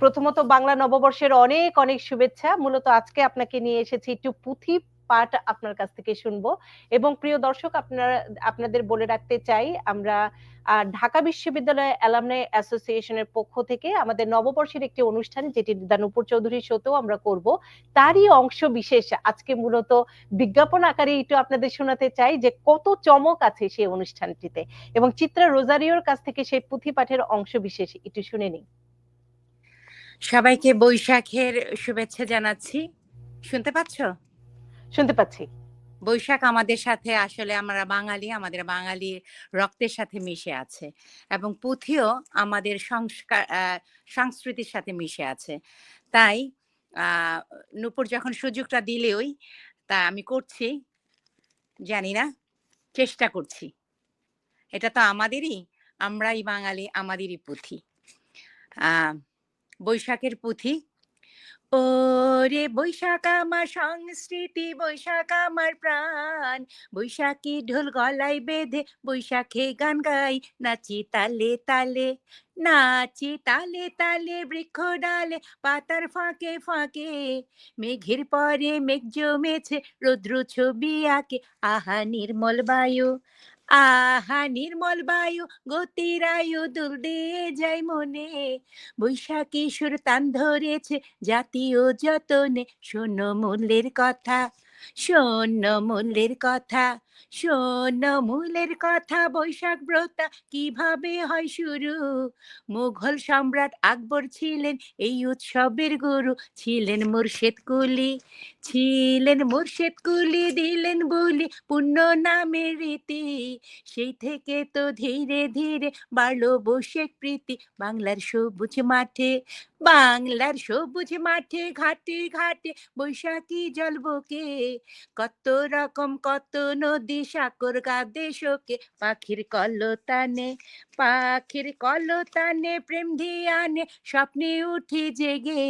প্রথমত বাংলা নববর্ষের অনেক অনেক শুভেচ্ছা। মূলত আজকে আপনাকে নিয়ে এসেছি একটু পুঁথি পাঠ আপনার কাছ থেকে শুনব। এবং প্রিয় দর্শক, আপনারা, আপনাদের বলে রাখতে চাই, আমরা ঢাকা বিশ্ববিদ্যালয় অ্যালামনাই অ্যাসোসিয়েশনের পক্ষ থেকে আমাদের নববর্ষের একটি অনুষ্ঠান, যেটি দানুপুর চৌধুরীর শোতেও আমরা করব, তারই অংশ বিশেষ আজকে মূলত বিজ্ঞাপন আকারে একটু আপনাদের শোনাতে চাই যে কত চমক আছে সেই অনুষ্ঠানটিতে। এবং চিত্রা রোজারিওর কাছ থেকে সেই পুঁথি পাঠের অংশ বিশেষ একটু শুনে নিই। সবাইকে বৈশাখের শুভেচ্ছা জানাচ্ছি। শুনতে পাচ্ছ? শুনতে পাচ্ছি। বৈশাখ আমাদের সাথে আসলে আমরা বাঙালি আমাদের বাঙালি রক্তের সাথে মিশে আছে এবং পুঁথিও আমাদের সংস্কার সংস্কৃতির সাথে মিশে আছে। তাই আহ নূপুর যখন সুযোগটা দিলেই তা আমি করছি জানি না চেষ্টা করছি। এটা তো আমাদেরই আমরাই বাঙালি আমাদেরই পুঁথি। আহ বৈশাখের পুঁথি। ওরে বৈশাখ আমার সংস্কৃতি, বৈশাখ আমার প্রাণ। বৈশাখী ঢোল গলায় বেঁধে বৈশাখে গান গাই। নাচি তালে তালে, নাচি তালে তালে বৃক্ষ ডালে, পাতার ফাঁকে ফাঁকে। মেঘের পরে মেঘ জমেছে, রৌদ্র ছবি আঁকে, আহা নির্মল বায়ু। আহা, নির্মল বায়ু গতিরায়ু দুল দিয়ে যায় মনে। বৈশাখী সুর তান ধরেছে জাতীয় যতনে। শোনো মূল্যের কথা, শোনো মূল্যের কথা। মূলের কথা বৈশাখ ব্রতা কীভাবে হয় শুরু? মুঘল সম্রাট আকবর ছিলেন এই উৎসবের গুরু, ছিলেন মুর্শেদ কুলি, ছিলেন মুর্শেদ কুলি, দিলেন বলি, পুণ্য নামের রীতি। সেই থেকে তো ধীরে ধীরে বাড়লো বৈশাখ প্রীতি, বাংলার সবুজ মাঠে, বাংলার সবুজ মাঠে, ঘাটে ঘাটে বৈশাখী জলবকে কত রকম, কত নদী সাকর গাদে শোকে পাখির কলতানে পাখির কলতানে প্রেম ধিয়ানে স্বপ্নে উঠি জেগে।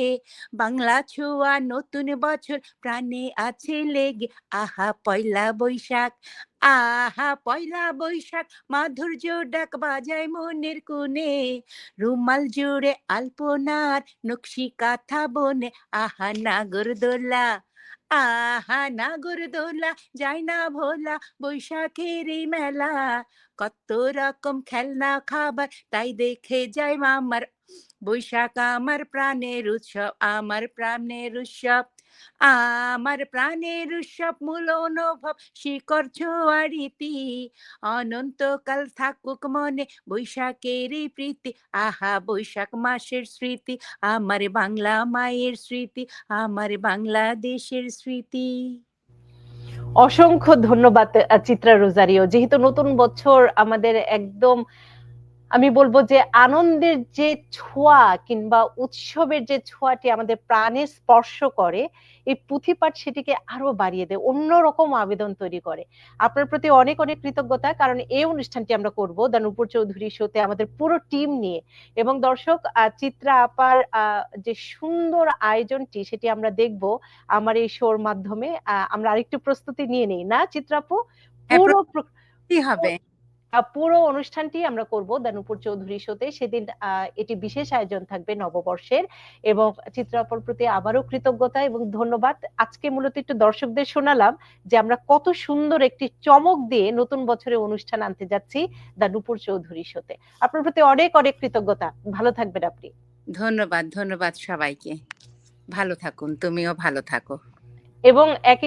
বাংলা ছোঁয়া নতুন বছর, প্রাণে আছে লেগে। আহা, পয়লা বৈশাখ, আহা, পয়লা বৈশাখ, মাধুর্য ডাক বাজায় মনের কোণে। রুমাল জুড়ে আলপনার নকশি কাঁথা বনে, আহা, নাগরদোলা। আহা নাগরদোলা যায় না ভোলা, বৈশাখের মেলা। কত রকম খেলনা, খাবার, তাই দেখে যাই আমার বৈশাখ আমার প্রাণের উৎসব, আমার প্রাণের উৎসব। আমার প্রাণের উৎসব মূল অনুভব শিকর ছোঁয়া রীতি অনন্তকাল থাকুক মনে বৈশাখের প্রীতি, আহা বৈশাখ মাসের স্মৃতি, আমার বাংলা মায়ের স্মৃতি, আমার বাংলাদেশের স্মৃতি। অসংখ্য ধন্যবাদ চিত্রা রোজারিও। যেহেতু নতুন বছর আমাদের একদম আমি বলব যে আনন্দের যে ছোঁয়া কিংবা উৎসবের যে ছোঁয়াটি আমাদের প্রাণে স্পর্শ করে এই পুঁথিপাঠ সেটিকে আরও বাড়িয়ে দেয় অন্যরকম আবেদন তৈরি করে। আপনার প্রতি অনেক অনেক কৃতজ্ঞতা কারণ এই অনুষ্ঠানটি আমরা করব দা নূপুর চৌধুরী শোতে আমাদের পুরো টিম নিয়ে। এবং দর্শক আহ, চিত্রা আপার আহ, যে সুন্দর আয়োজনটি সেটি আমরা দেখব আমার এই শোর মাধ্যমে। আহ, আমরা আরেকটু প্রস্তুতি নিয়ে নেই। না চিত্রাপু হ্যাঁ, পুরো কি হবে। পুরো অনুষ্ঠানটি আমরা করব দানুপুর চৌধুরী শোতে। সেদিন এটি বিশেষ আয়োজন থাকবে নববর্ষের এবং চিত্রাপর প্রতি আবারও কৃতজ্ঞতা এবং ধন্যবাদ। আজকে মূলত একটু দর্শকদের শোনালাম যে আমরা কত সুন্দর একটি চমক দিয়ে নতুন বছরে অনুষ্ঠান আনতে যাচ্ছি দানুপুর চৌধুরী শোতে। আপনার প্রতি অনেক অনেক কৃতজ্ঞতা। ভালো থাকবেন আপনি। ধন্যবাদ ধন্যবাদ সবাইকে। ভালো থাকুন তুমিও ভালো থাকো। এবং একই